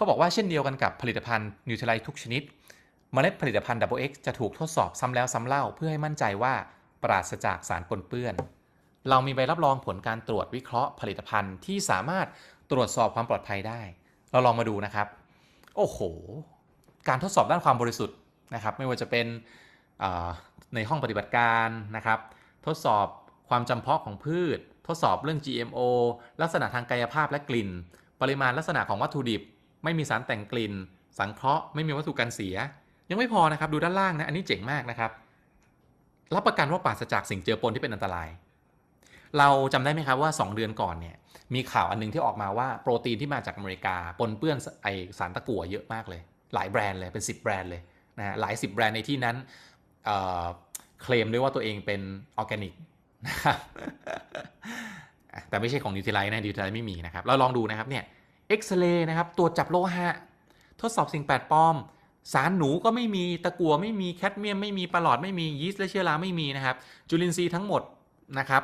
เขาบอกว่าเช่นเดียวกันกับผลิตภัณฑ์นิวทรไลทุกชนิดเมล็ดผลิตภัณฑ์ Double X จะถูกทดสอบซ้ำแล้วซ้ำเล่าเพื่อให้มั่นใจว่าปราศจากสารปนเปื้อน เรามีใบรับรองผลการตรวจวิเคราะห์ผลิตภัณฑ์ที่สามารถตรวจสอบความปลอดภัยได้ เราลองมาดูนะครับ โอ้โห การทดสอบด้านความบริสุทธิ์นะครับ ไม่ว่าจะเป็นในห้องปฏิบัติการนะครับ ทดสอบความจำเพาะของพืช ทดสอบเรื่อง GMO ลักษณะทางกายภาพและกลิ่น ปริมาณลักษณะของวัตถุดิบ ไม่มีสารแต่งกลิ่น สังเคราะห์ไม่มีวัตถุกันเสีย ยังไม่พอนะครับดูด้านล่างนะอันนี้เจ๋งมากนะครับรับประกันว่าปราศจากสิ่งเจือปนที่เป็นอันตราย เราจำได้ไหมครับว่า 2 เดือนก่อนเนี่ยมีข่าวอันหนึงที่ออกมาว่าโปรตีนที่มาจากอเมริกาปนเปื้อนไอสารตะกั่วเยอะมากเลย หลายแบรนด์เลยเป็น 10 แบรนด์เลยนะฮะหลาย 10 แบรนด์ในที่นั้นเอ่อเคลมด้วยว่าตัวเองเป็นออร์แกนิกนะครับแต่ไม่ใช่ของนิวทรไลท์นะนิวทรไลท์ไม่มีนะครับเราลองดูนะครับเนี่ย เอ็กซเรย์นะครับ ตรวจจับโลหะ ทดสอบสิ่งแปลกปลอม สารหนูก็ไม่มี ตะกั่วไม่มี แคดเมียมไม่มีปลอดไม่มี ยีสต์และเชื้อราไม่มีนะครับ จุลินทรีย์ทั้งหมดนะครับ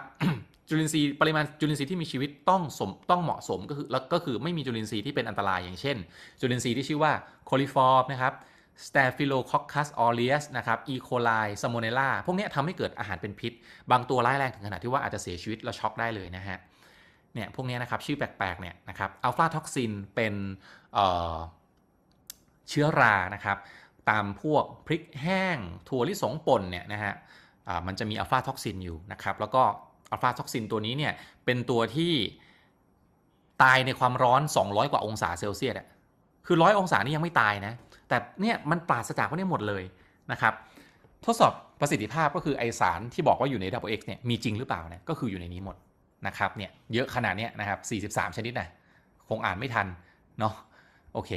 จุลินทรีย์ปริมาณจุลินทรีย์ที่มีชีวิตต้องสมต้องเหมาะสมก็คือแล้วก็คือไม่มีจุลินทรีย์ที่เป็นอันตรายอย่างเช่น จุลินทรีย์ที่ชื่อว่าโคลิฟอร์มนะครับ Staphylococcus aureus นะครับ E. coli Salmonella พวกนี้ทำให้เกิดอาหารเป็นพิษ บางตัวร้ายแรงถึงขนาดที่ว่าอาจจะเสียชีวิตและช็อกได้เลยนะฮะ เนี่ยพวกนี้นะครับชื่อแปลกๆเนี่ยนะครับอัลฟาท็อกซินเป็นเเชื้อรานะครับตามพวกพริกแห้งถั่วลิสงป่นเนี่ยนะฮะมันจะมีอัลฟาท็อกซินอยู่นะครับแล้วก็อัลฟาท็อกซินตัวนี้เนี่ยเป็นตัวที่ตายในความร้อน 200 กว่าองศาเซลเซียสอะคือร้อยองศานี่ยังไม่ตายนะ แต่เนี่ยมันปราศจากพวกนี้หมดเลยนะครับ ทดสอบประสิทธิภาพก็คือไอสารที่บอกว่าอยู่ใน Double X เนี่ยมีจริงหรือเปล่าเนี่ยก็คืออยู่ในนี้หมด นะครับเนี่ยเยอะขนาดเนี้ยนะครับ43 ชนิดนะคงอ่านไม่ทันเนาะโอเค